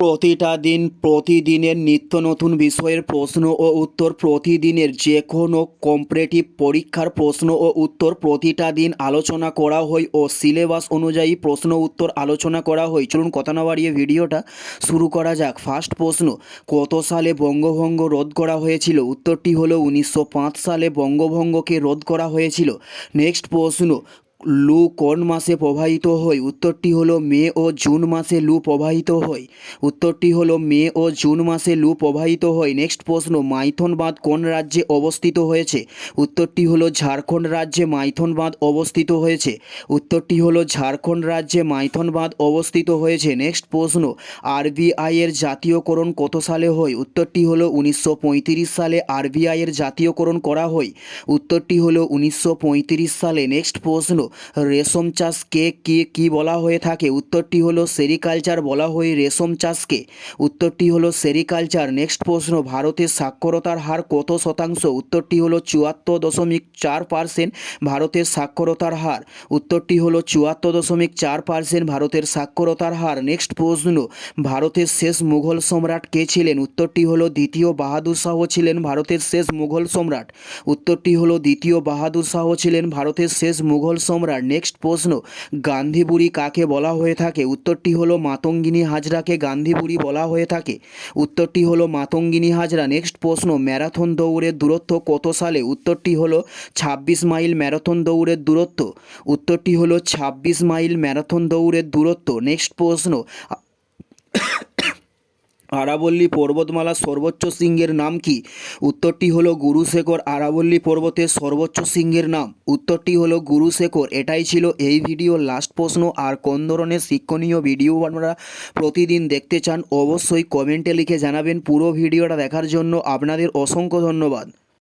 প্রতিটা দিন প্রতিদিনের নিত্য নতুন বিষয়ের প্রশ্ন ও উত্তর প্রতিদিনের যে কোনো কম্পারেটিভ পরীক্ষার প্রশ্ন ও উত্তর প্রতিটা দিন আলোচনা করা হয় ও সিলেবাস অনুযায়ী প্রশ্ন উত্তর আলোচনা করা হয়। চলুন কথা না বাড়িয়ে ভিডিওটা শুরু করা যাক। ফার্স্ট প্রশ্ন, কত সালে বঙ্গভঙ্গ রোধ করা হয়েছিল? উত্তরটি হলো উনিশশো পাঁচ সালে বঙ্গভঙ্গকে রোধ করা হয়েছিল। নেক্সট প্রশ্ন লু কোন মাসে প্রবাহিত হয়? উত্তরটি হলো মে ও জুন মাসে লু প্রবাহিত হয়। উত্তরটি হলো মে ও জুন মাসে লু প্রবাহিত হয়। নেক্সট প্রশ্ন মাইথন বাঁধ কোন রাজ্যে অবস্থিত হয়েছে? উত্তরটি হলো ঝাড়খণ্ড রাজ্যে মাইথন বাঁধ অবস্থিত হয়েছে। উত্তরটি হলো ঝাড়খণ্ড রাজ্যে মাইথন বাঁধ অবস্থিত হয়েছে। নেক্সট প্রশ্ন, আরবিআই এর জাতীয়করণ কত সালে হয়? উত্তরটি হলো উনিশশো পঁয়ত্রিশ সালে আরবিআই এর জাতীয়করণ করা হয়। উত্তরটি হলো উনিশশো পঁয়ত্রিশ সালে। নেক্সট প্রশ্ন রেশম চাষকে কি কি বলা হয়ে থাকে? উত্তরটি হলো সেরিকালচার বলা হয় রেশম চাষকে। উত্তরটি হলো সেরিকালচার। নেক্সট প্রশ্ন, ভারতের সাক্ষরতার হার কত শতাংশ? উত্তরটি হলো চুয়াত্তর দশমিক চার পার্সেন্ট ভারতের সাক্ষরতার হার। উত্তরটি হলো চুয়াত্তর দশমিক চার পার্সেন্ট ভারতের সাক্ষরতার হার। নেক্সট প্রশ্ন, ভারতের শেষ মুঘল সম্রাট কে ছিলেন? উত্তরটি হলো দ্বিতীয় বাহাদুর শাহ ছিলেন ভারতের শেষ মুঘল সম্রাট। উত্তরটি হলো দ্বিতীয় বাহাদুর শাহ ছিলেন ভারতের শেষ মুঘল সম্রাট। নেক্সট প্রশ্ন গান্ধী বুড়ি কাকে বলা হয়ে থাকে? উত্তরটি হলো মাতঙ্গিনী হাজরাকে গান্ধী বুড়ি বলা হয়ে থাকে। উত্তরটি হলো মাতঙ্গিনী হাজরা। নেক্সট প্রশ্ন, ম্যারাথন দৌড়ের দূরত্ব কত সালে? উত্তরটি হলো ছাব্বিশ মাইল ম্যারাথন দৌড়ের দূরত্ব। উত্তরটি হলো ছাব্বিশ মাইল ম্যারাথন দৌড়ের দূরত্ব। নেক্সট প্রশ্ন আরাবল্লী পর্বতমালার সর্বোচ্চ শৃঙ্গের নাম কি? উত্তরটি হলো গুরুশেখর আরাবল্লী পর্বতের সর্বোচ্চ শৃঙ্গের নাম। উত্তরটি হলো গুরুশেখর। এটাই ছিল এই ভিডিওর লাস্ট প্রশ্ন। আর কোন ধরনের শিক্ষণীয় ভিডিও আপনারা প্রতিদিন দেখতে চান, অবশ্যই কমেন্টে লিখে জানাবেন পুরো ভিডিওটা দেখার জন্য। আপনাদের অসংখ্য ধন্যবাদ।